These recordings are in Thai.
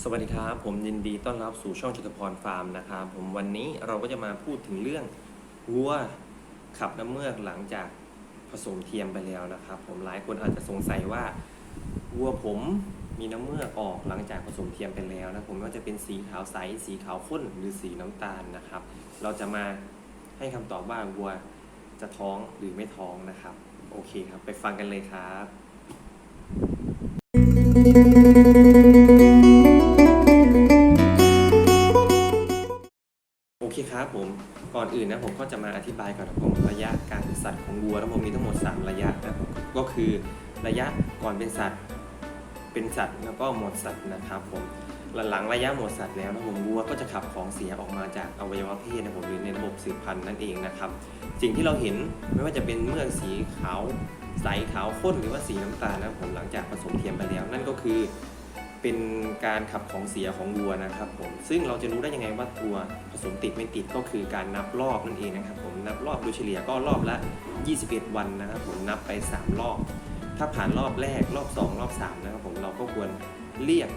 สวัสดีครับ ผมยินดีต้อนรับสู่ช่องจิตรพรฟาร์มนะครับผมวันนี้เราก็จะมาพูดถึงเรื่องวัวขับน้ำเมือกหลังจากผสมเทียมไปแล้วนะครับ ผมหลายคนอาจจะสงสัยว่าวัวผมมีน้ำเมือกออกหลังจากผสมเทียมไปแล้วนะผมไม่ว่าจะเป็นสีขาวใสสีขาวข้นหรือสีน้ำตาลนะครับ เราจะมาให้คำตอบว่าวัวจะท้องหรือไม่ท้องนะครับ โอเคครับ ไปฟังกันเลยครับ เคครับผมก่อนอื่นนะผมก็จะมาอธิบายก่อนนะผมระยะการเป็นสัตว์ของวัวนะผมมีทั้งหมด 3 ระยะนะผมก็คือระยะก่อนเป็นสัตว์ เป็นสัตว์แล้วก็หมดสัตว์นะครับผมหลังระยะหมดสัตว์แล้วนะผมวัวก็จะขับของเสียออกมาจากอวัยวะเพศนะผมหรือในระบบสืบพันธุ์นั่นเองนะครับสิ่งที่เราเห็นไม่ว่าจะเป็นเมือกสีขาวใสขาวข้นหรือว่าสีน้ำตาลนะผมหลังจากผสมเทียมไปแล้ว นั่นก็คือ เป็นการขับของเสียของวัวนะครับผมซึ่งเราจะรู้ได้ยังไงว่าตัวผสมติดไม่ติดก็คือการนับรอบนั่นเองนะครับผมนับรอบโดยเฉลี่ยก็รอบละ 21 วันนะครับผมนับไป 3 รอบ ถ้าผ่านรอบแรกรอบ 2 รอบ 3 นะครับผมเราก็ควรเรียก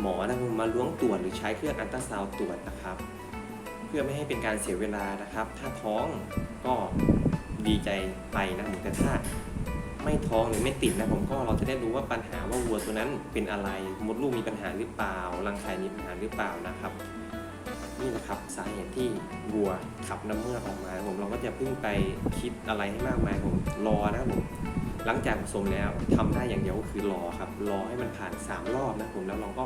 หมอนะมาล้วงตรวจหรือใช้เครื่องอัลตราซาวด์ตรวจนะครับ เพื่อไม่ให้เป็นการเสียเวลานะครับ ถ้าท้องก็ดีใจไปนะผมแต่ถ้า ไม่ท้องหรือไม่ติดนะผมก็เราจะได้รู้ว่าปัญหาว่าวัวตัวนั้นเป็นอะไรมดลูกมีปัญหาหรือเปล่ารังไข่มีปัญหาหรือเปล่านะครับนี่นะครับสาเหตุที่วัวขับน้ำเมือกออกมาผมเราก็จะพิ่งไปคิดอะไรให้มากมายผมรอนะครับผมหลังจากผสมแล้วทำได้อย่างเดียวก็คือรอครับรอให้มันผ่าน 3 รอบนะผมแล้วเราก็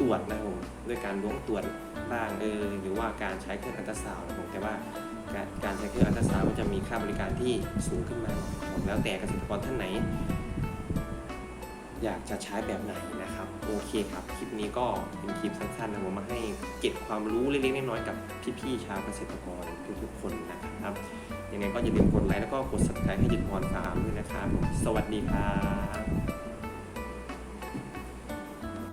ตรวจนะผมด้วยการล้วงตรวจบ้างเออหรือว่าการใช้เครื่องอัลตราซาวด์นะผมแต่ว่า การการใช้เครื่องอัลตราซาวด์ก็จะมีค่าบริการที่สูงขึ้นมาผมแล้วแต่เกษตรกรท่านไหน อยากจะใช้แบบไหนนะครับ โอเคครับ คลิปนี้ก็เป็นคลิปสั้นๆนะผมมาให้เก็บความรู้เล็กๆน้อยๆกับพี่ๆชาวเกษตรกรทุกๆคนนะครับยังไงก็อย่าลืมกดไลค์แล้วก็กด subscribe ให้จิตพรฟาร์มด้วยนะครับ สวัสดีครับ